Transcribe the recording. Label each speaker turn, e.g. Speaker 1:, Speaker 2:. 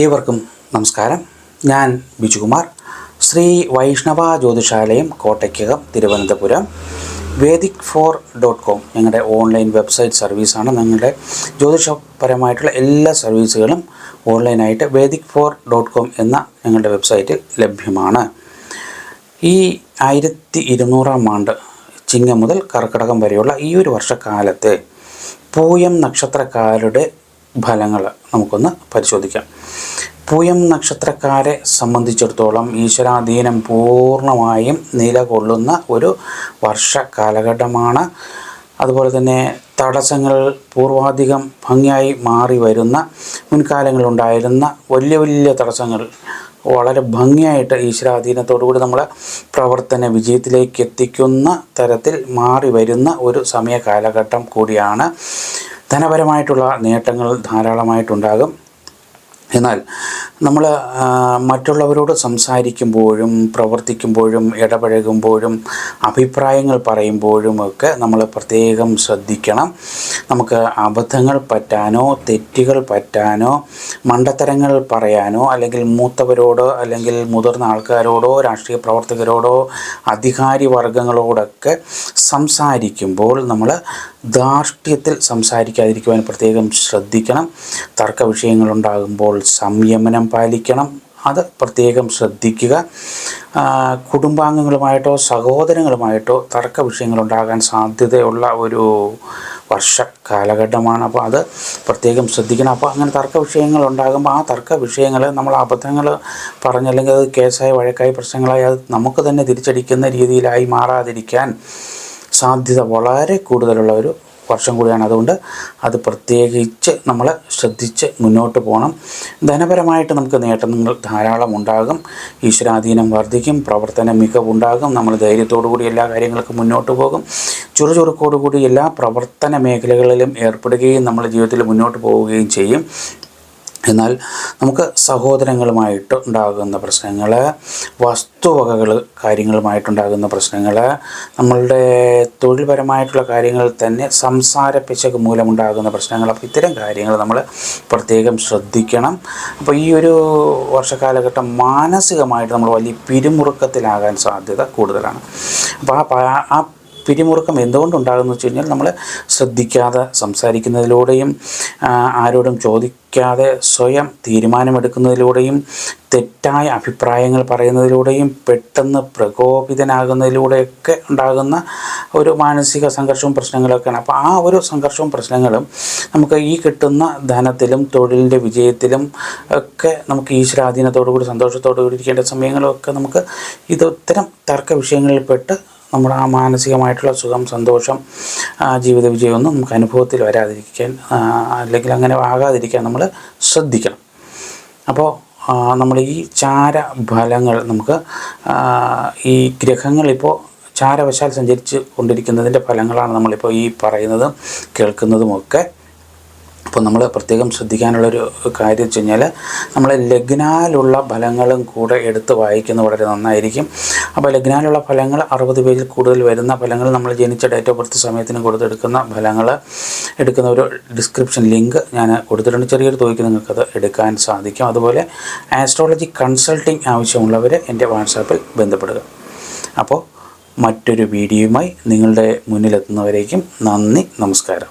Speaker 1: ഏവർക്കും നമസ്കാരം. ഞാൻ Bijukumar. Shri Vaishnava Jyothishalayam Kottakkakam Thiruvananthapuram. Vedic four dot com ഞങ്ങളുടെ ഓൺലൈൻ വെബ്സൈറ്റ് സർവീസാണ്. ഞങ്ങളുടെ ജ്യോതിഷപരമായിട്ടുള്ള എല്ലാ സർവീസുകളും ഓൺലൈനായിട്ട് വേദിക് ഫോർ ഡോട്ട് കോം എന്ന ഞങ്ങളുടെ വെബ്സൈറ്റ് ലഭ്യമാണ്. ഈ ആയിരത്തി ഇരുന്നൂറാം ആണ്ട് ചിങ്ങം മുതൽ കർക്കിടകം വരെയുള്ള ഈ ഒരു വർഷക്കാലത്ത് പൂയം നക്ഷത്രക്കാരുടെ ഫലങ്ങൾ നമുക്കൊന്ന് പരിശോധിക്കാം. പൂയം നക്ഷത്രക്കാരെ സംബന്ധിച്ചിടത്തോളം ഈശ്വരാധീനം പൂർണമായും നിലകൊള്ളുന്ന ഒരു വർഷ കാലഘട്ടമാണ്. അതുപോലെ തന്നെ തടസ്സങ്ങൾ പൂർവാധികം ഭംഗിയായി മാറി വരുന്ന മുൻകാലങ്ങളുണ്ടായിരുന്ന വലിയ വലിയ തടസ്സങ്ങൾ വളരെ ഭംഗിയായിട്ട് ഈശ്വരാധീനത്തോടുകൂടി നമ്മളെ പ്രവർത്തന വിജയത്തിലേക്ക് എത്തിക്കുന്ന തരത്തിൽ മാറി വരുന്ന ഒരു സമയ കാലഘട്ടം കൂടിയാണ്. ധനപരമായിട്ടുള്ള നേട്ടങ്ങൾ ധാരാളമായിട്ടുണ്ടാകും. എന്നാൽ നമ്മൾ മറ്റുള്ളവരോട് സംസാരിക്കുമ്പോഴും പ്രവർത്തിക്കുമ്പോഴും ഇടപഴകുമ്പോഴും അഭിപ്രായങ്ങൾ പറയുമ്പോഴും ഒക്കെ നമ്മൾ പ്രത്യേകം ശ്രദ്ധിക്കണം. നമുക്ക് അബദ്ധങ്ങൾ പറ്റാനോ തെറ്റുകൾ പറ്റാനോ മണ്ടത്തരങ്ങൾ പറയാനോ അല്ലെങ്കിൽ മൂത്തവരോടോ അല്ലെങ്കിൽ മുതിർന്ന ആൾക്കാരോടോ രാഷ്ട്രീയ പ്രവർത്തകരോടോ അധികാരി വർഗങ്ങളോടൊക്കെ സംസാരിക്കുമ്പോൾ നമ്മൾ ധാർഷ്ട്യത്തിൽ സംസാരിക്കാതിരിക്കുവാൻ പ്രത്യേകം ശ്രദ്ധിക്കണം. തർക്ക വിഷയങ്ങളുണ്ടാകുമ്പോൾ സംയമനം പാലിക്കണം. അത് പ്രത്യേകം ശ്രദ്ധിക്കുക. കുടുംബാംഗങ്ങളുമായിട്ടോ സഹോദരങ്ങളുമായിട്ടോ തർക്ക വിഷയങ്ങളുണ്ടാകാൻ സാധ്യതയുള്ള ഒരു വർഷ കാലഘട്ടമാണ് അപ്പോൾ അത് പ്രത്യേകം ശ്രദ്ധിക്കണം. അപ്പോൾ അങ്ങനെ തർക്ക വിഷയങ്ങൾ ഉണ്ടാകുമ്പോൾ ആ തർക്ക വിഷയങ്ങൾ നമ്മൾ അബദ്ധങ്ങൾ പറഞ്ഞല്ലെങ്കിൽ അത് കേസായ വഴക്കായി പ്രശ്നങ്ങളായി അത് നമുക്ക് തന്നെ തിരിച്ചടിക്കുന്ന രീതിയിലായി മാറാതിരിക്കാൻ സാധ്യത വളരെ കൂടുതലുള്ള ഒരു വർഷം കൂടിയാണ്. അതുകൊണ്ട് അത് പ്രത്യേകിച്ച് നമ്മൾ ശ്രദ്ധിച്ച് മുന്നോട്ട് പോകണം. ധനപരമായിട്ട് നമുക്ക് നേട്ടങ്ങൾ ധാരാളം ഉണ്ടാകും. ഈശ്വരാധീനം വർദ്ധിക്കും. പ്രവർത്തന മികവുണ്ടാകും. നമ്മൾ ധൈര്യത്തോടു കൂടി എല്ലാ കാര്യങ്ങൾക്കും മുന്നോട്ട് പോകും. ചുറുചുറുക്കോടുകൂടി എല്ലാ പ്രവർത്തന മേഖലകളിലും ഏർപ്പെടുകയും നമ്മുടെ ജീവിതത്തിൽ മുന്നോട്ട് പോവുകയും ചെയ്യും. എന്നാൽ നമുക്ക് സഹോദരങ്ങളുമായിട്ട് ഉണ്ടാകുന്ന പ്രശ്നങ്ങൾ വസ്തുവകകൾ കാര്യങ്ങളുമായിട്ടുണ്ടാകുന്ന പ്രശ്നങ്ങൾ നമ്മളുടെ തൊഴിൽപരമായിട്ടുള്ള കാര്യങ്ങൾ തന്നെ സംസാര പിശക് മൂലമുണ്ടാകുന്ന പ്രശ്നങ്ങൾ അപ്പോൾ ഇത്തരം കാര്യങ്ങൾ നമ്മൾ പ്രത്യേകം ശ്രദ്ധിക്കണം. അപ്പോൾ ഈ ഒരു വർഷകാലഘട്ടം മാനസികമായിട്ട് നമ്മൾ വലിയ പിരിമുറുക്കത്തിലാകാൻ സാധ്യത കൂടുതലാണ്. അപ്പോൾ ആ ആ പിരിമുറുക്കം എന്തുകൊണ്ടുണ്ടാകുന്നു വെച്ച് കഴിഞ്ഞാൽ നമ്മൾ ശ്രദ്ധിക്കാതെ സംസാരിക്കുന്നതിലൂടെയും ആരോടും ചോദിക്കാതെ സ്വയം തീരുമാനമെടുക്കുന്നതിലൂടെയും തെറ്റായ അഭിപ്രായങ്ങൾ പറയുന്നതിലൂടെയും പെട്ടെന്ന് പ്രകോപിതനാകുന്നതിലൂടെയൊക്കെ ഉണ്ടാകുന്ന ഒരു മാനസിക സംഘർഷവും പ്രശ്നങ്ങളൊക്കെയാണ്. അപ്പോൾ ആ ഒരു സംഘർഷവും പ്രശ്നങ്ങളും നമുക്ക് ഈ കിട്ടുന്ന ധനത്തിലും തൊഴിലിന്റെ വിജയത്തിലും ഒക്കെ നമുക്ക് ഈശ്വരാധീനത്തോടു കൂടി സന്തോഷത്തോടു കൂടി ഇരിക്കേണ്ട സമയങ്ങളൊക്കെ നമുക്ക് ഇത് ഇത്തരം തർക്ക വിഷയങ്ങളിൽപ്പെട്ട് നമ്മുടെ ആ മാനസികമായിട്ടുള്ള സുഖം സന്തോഷം ജീവിത വിജയമൊന്നും നമുക്ക് അനുഭവത്തിൽ വരാതിരിക്കാൻ അല്ലെങ്കിൽ അങ്ങനെ ആകാതിരിക്കാൻ നമ്മൾ ശ്രദ്ധിക്കണം. അപ്പോൾ നമ്മൾ ഈ ചാര ഫലങ്ങൾ നമുക്ക് ഈ ഗ്രഹങ്ങളിപ്പോൾ ചാരവശാൽ സഞ്ചരിച്ച് കൊണ്ടിരിക്കുന്നതിന്റെ ഫലങ്ങളാണ് നമ്മളിപ്പോൾ ഈ പറയുന്നതും കേൾക്കുന്നതുമൊക്കെ അപ്പോൾ നമ്മൾ പ്രത്യേകം ശ്രദ്ധിക്കാനുള്ളൊരു കാര്യം വെച്ച് കഴിഞ്ഞാൽ നമ്മൾ ലഗ്നാലുള്ള ഫലങ്ങളും കൂടെ എടുത്ത് വായിക്കുന്നത് വളരെ നന്നായിരിക്കും. അപ്പോൾ ലഗ്നാലുള്ള ഫലങ്ങൾ അറുപത് പേജിൽ കൂടുതൽ വരുന്ന ഫലങ്ങൾ നമ്മൾ ജനിച്ച ഡേറ്റ് ഓഫ് ബർത്ത് സമയത്തിന് കൊടുത്തെടുക്കുന്ന ഫലങ്ങൾ എടുക്കുന്ന ഒരു ഡിസ്ക്രിപ്ഷൻ ലിങ്ക് ഞാൻ കൊടുത്തിട്ടുണ്ട്. ചെറിയൊരു തുകയ്ക്ക് നിങ്ങൾക്കത് എടുക്കാൻ സാധിക്കും. അതുപോലെ ആസ്ട്രോളജി കൺസൾട്ടിങ് ആവശ്യമുള്ളവർ എന്റെ വാട്സാപ്പിൽ ബന്ധപ്പെടുക. അപ്പോൾ മറ്റൊരു വീഡിയോയുമായി നിങ്ങളുടെ മുന്നിലെത്തുന്നവരേക്കും നന്ദി നമസ്കാരം.